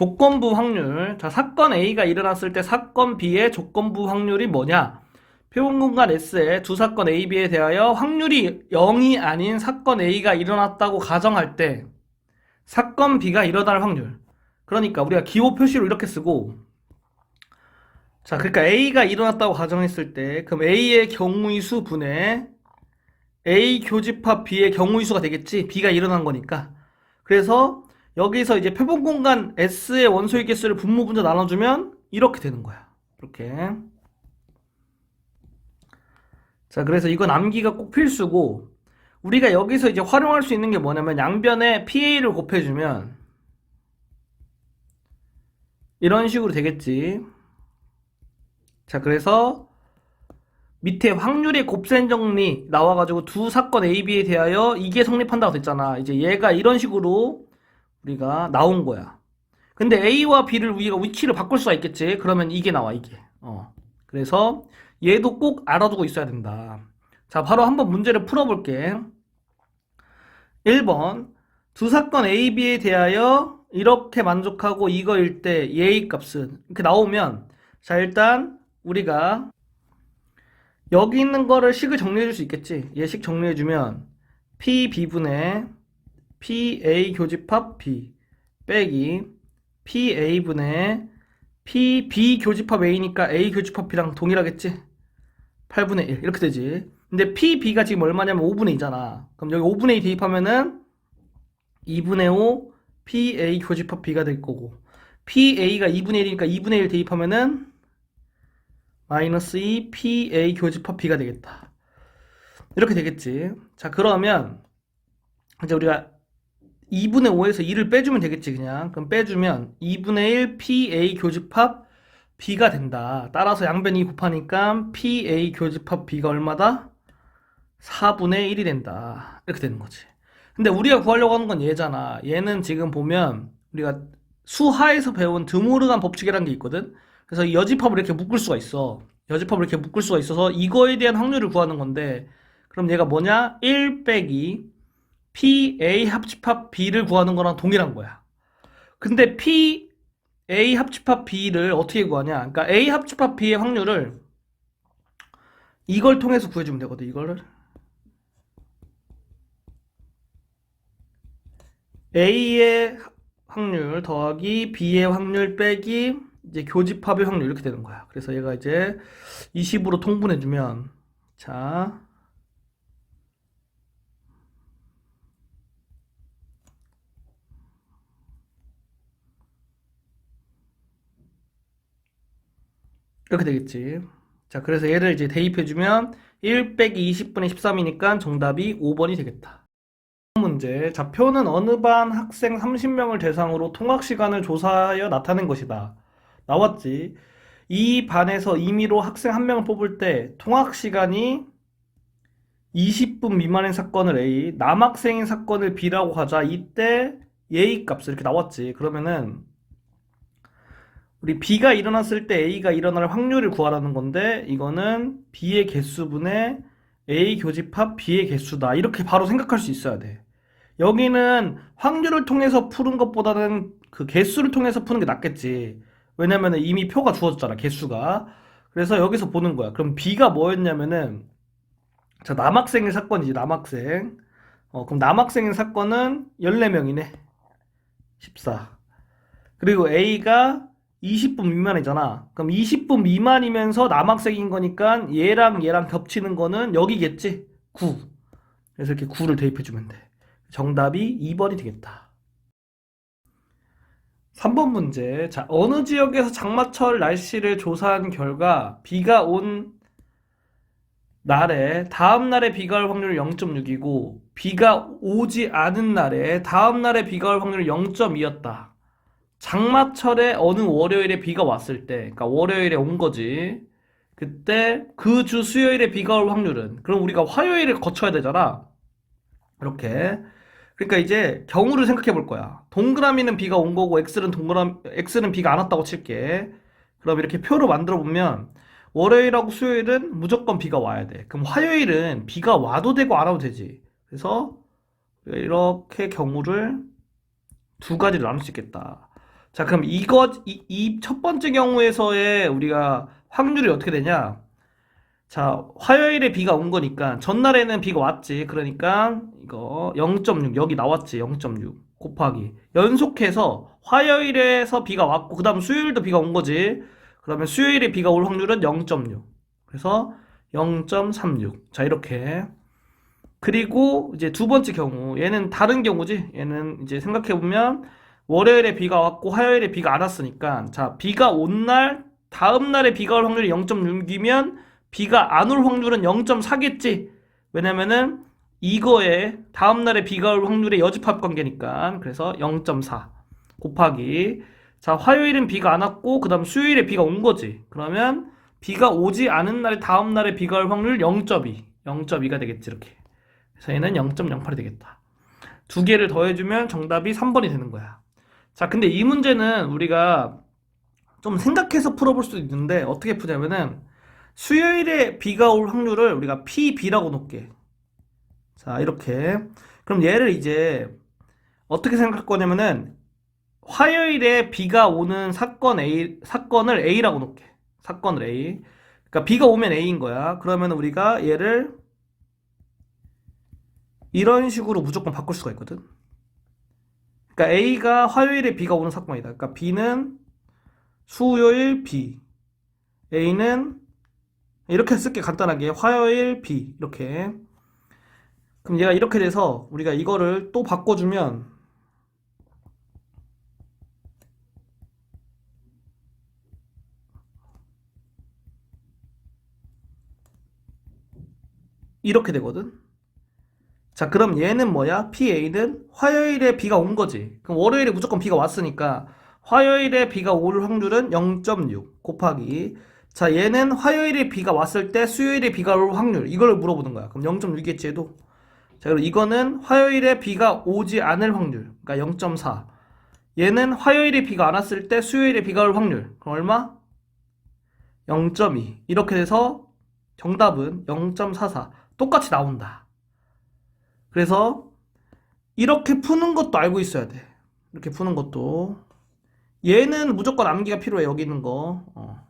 조건부 확률. 자, 사건 A가 일어났을 때 사건 B의 조건부 확률이 뭐냐? 표본 공간 S의 두 사건 A, B에 대하여 확률이 0이 아닌 사건 A가 일어났다고 가정할 때 사건 B가 일어날 확률. 그러니까 우리가 기호 표시로 이렇게 쓰고 자, 그러니까 A가 일어났다고 가정했을 때 그럼 A의 경우의 수 분의 A 교집합 B의 경우의 수가 되겠지. B가 일어난 거니까. 그래서 여기서 이제 표본 공간 S의 원소의 개수를 분모 분자 나눠주면 이렇게 되는 거야. 이렇게. 자, 그래서 이건 암기가 꼭 필수고 우리가 여기서 이제 활용할 수 있는 게 뭐냐면 양변에 PA를 곱해주면 이런 식으로 되겠지. 자, 그래서 밑에 확률의 곱셈 정리 나와가지고 두 사건 A, B에 대하여 이게 성립한다고 됐잖아. 이제 얘가 이런 식으로 우리가 나온 거야. 근데 A와 B를 우리가 위치를 바꿀 수가 있겠지. 그러면 이게 나와, 이게. 어. 그래서 얘도 꼭 알아두고 있어야 된다. 자, 바로 한번 문제를 풀어볼게. 1번. 두 사건 A, B에 대하여 이렇게 만족하고 이거일 때 얘의 값은 이렇게 나오면 자, 일단 우리가 여기 있는 거를 식을 정리해 줄 수 있겠지. 얘식 정리해 주면 P B분의 PA 교집합 B 빼기 PA분의 PB 교집합 A니까 A 교집합 B랑 동일하겠지? 8분의 1 이렇게 되지. 근데 PB가 지금 얼마냐면 5분의 2잖아. 그럼 여기 5분의 2 대입하면은 2분의 5 PA 교집합 B가 될 거고 PA가 2분의 1이니까 2분의 1 대입하면은 마이너스 2 PA 교집합 B가 되겠다. 이렇게 되겠지. 자, 그러면 이제 우리가 2분의 5에서 2를 빼주면 되겠지, 그냥. 그럼 빼주면 2분의 1 PA 교집합 B가 된다. 따라서 양변 2 곱하니까 PA 교집합 B가 얼마다? 4분의 1이 된다. 이렇게 되는 거지. 근데 우리가 구하려고 하는 건 얘잖아. 얘는 지금 보면 우리가 수하에서 배운 드모르간 법칙이라는 게 있거든. 그래서 이 여집합을 이렇게 묶을 수가 있어. 여집합을 이렇게 묶을 수가 있어서 이거에 대한 확률을 구하는 건데 그럼 얘가 뭐냐? 1 빼기 PA 합집합 B를 구하는 거랑 동일한 거야. 근데 PA 합집합 B를 어떻게 구하냐? 그러니까 A 합집합 B의 확률을 이걸 통해서 구해주면 되거든. 이거를 A의 확률 더하기 B의 확률 빼기 이제 교집합의 확률 이렇게 되는 거야. 그래서 얘가 이제 20으로 통분해주면 자 이렇게 되겠지. 자, 그래서 얘를 이제 대입해주면 1 빼기 20분의 13이니까 정답이 5번이 되겠다. 문제. 자, 표는 어느 반 학생 30명을 대상으로 통학 시간을 조사하여 나타낸 것이다. 나왔지. 이 반에서 임의로 학생 한 명을 뽑을 때 통학 시간이 20분 미만인 사건을 A, 남학생인 사건을 B라고 하자. 이때 예의 값을 이렇게 나왔지. 그러면은 우리 B가 일어났을 때 A가 일어날 확률을 구하라는 건데 이거는 B의 개수분의 A 교집합 B의 개수다. 이렇게 바로 생각할 수 있어야 돼. 여기는 확률을 통해서 푸는 것보다는 그 개수를 통해서 푸는 게 낫겠지. 왜냐면은 이미 표가 주어졌잖아, 개수가. 그래서 여기서 보는 거야. 그럼 B가 뭐였냐면은 자, 남학생의 사건이지, 남학생. 어, 그럼 남학생의 사건은 14명이네. 14. 그리고 A가 20분 미만이잖아. 그럼 20분 미만이면서 남학생인 거니까 얘랑 얘랑 겹치는 거는 여기겠지? 9. 그래서 이렇게 9를 대입해 주면 돼. 정답이 2번이 되겠다. 3번 문제. 자, 어느 지역에서 장마철 날씨를 조사한 결과 비가 온 날에 다음 날에 비가 올 확률이 0.6이고 비가 오지 않은 날에 다음 날에 비가 올 확률이 0.2였다. 장마철에 어느 월요일에 비가 왔을 때, 그러니까 월요일에 온 거지. 그때 그 주 수요일에 비가 올 확률은 그럼 우리가 화요일을 거쳐야 되잖아. 이렇게. 그러니까 이제 경우를 생각해 볼 거야. 동그라미는 비가 온 거고 x는 동그라미 x는 비가 안 왔다고 칠게. 그럼 이렇게 표로 만들어 보면 월요일하고 수요일은 무조건 비가 와야 돼. 그럼 화요일은 비가 와도 되고 안 와도 되지. 그래서 이렇게 경우를 두 가지로 나눌 수 있겠다. 자, 그럼 이거, 이첫 번째 경우에서의 우리가 확률이 어떻게 되냐? 자, 화요일에 비가 온 거니까 전날에는 비가 왔지. 그러니까 이거 0.6 여기 나왔지. 0.6 곱하기 연속해서 화요일에서 비가 왔고 그 다음 수요일도 비가 온 거지. 그러면 수요일에 비가 올 확률은 0.6. 그래서 0.36. 자, 이렇게. 그리고 이제 두 번째 경우 얘는 다른 경우지. 얘는 이제 생각해 보면 월요일에 비가 왔고 화요일에 비가 안 왔으니까 자, 비가 온 날 다음 날에 비가 올 확률이 0.6이면 비가 안 올 확률은 0.4겠지. 왜냐면은 이거에 다음 날에 비가 올 확률의 여집합 관계니까. 그래서 0.4 곱하기 자, 화요일은 비가 안 왔고 그 다음 수요일에 비가 온 거지. 그러면 비가 오지 않은 날 다음 날에 비가 올 확률 0.2. 0.2가 되겠지, 이렇게. 그래서 얘는 0.08이 되겠다. 두 개를 더해주면 정답이 3번이 되는 거야. 자, 근데 이 문제는 우리가 좀 생각해서 풀어볼 수도 있는데 어떻게 푸냐면은 수요일에 비가 올 확률을 우리가 PB라고 놓게. 자, 이렇게. 그럼 얘를 이제 어떻게 생각할 거냐면은 화요일에 비가 오는 사건 A, 사건을 A라고 놓게. 사건을 A. 그러니까 비가 오면 A인 거야. 그러면 우리가 얘를 이런 식으로 무조건 바꿀 수가 있거든. 그러니까 A가 화요일에 비가 오는 사건이다. 그러니까 B는 수요일 B. A는 이렇게 쓸게 간단하게 화요일 B 이렇게. 그럼 얘가 이렇게 돼서 우리가 이거를 또 바꿔주면 이렇게 되거든. 자, 그럼 얘는 뭐야? PA는 화요일에 비가 온 거지. 그럼 월요일에 무조건 비가 왔으니까 화요일에 비가 올 확률은 0.6 곱하기 자, 얘는 화요일에 비가 왔을 때 수요일에 비가 올 확률 이걸 물어보는 거야. 그럼 0.6이겠지 해도. 자, 그리고 이거는 화요일에 비가 오지 않을 확률. 그러니까 0.4. 얘는 화요일에 비가 안 왔을 때 수요일에 비가 올 확률. 그럼 얼마? 0.2. 이렇게 돼서 정답은 0.44. 똑같이 나온다. 그래서 이렇게 푸는 것도 알고 있어야 돼. 이렇게 푸는 것도. 얘는 무조건 암기가 필요해. 여기 있는 거. 어.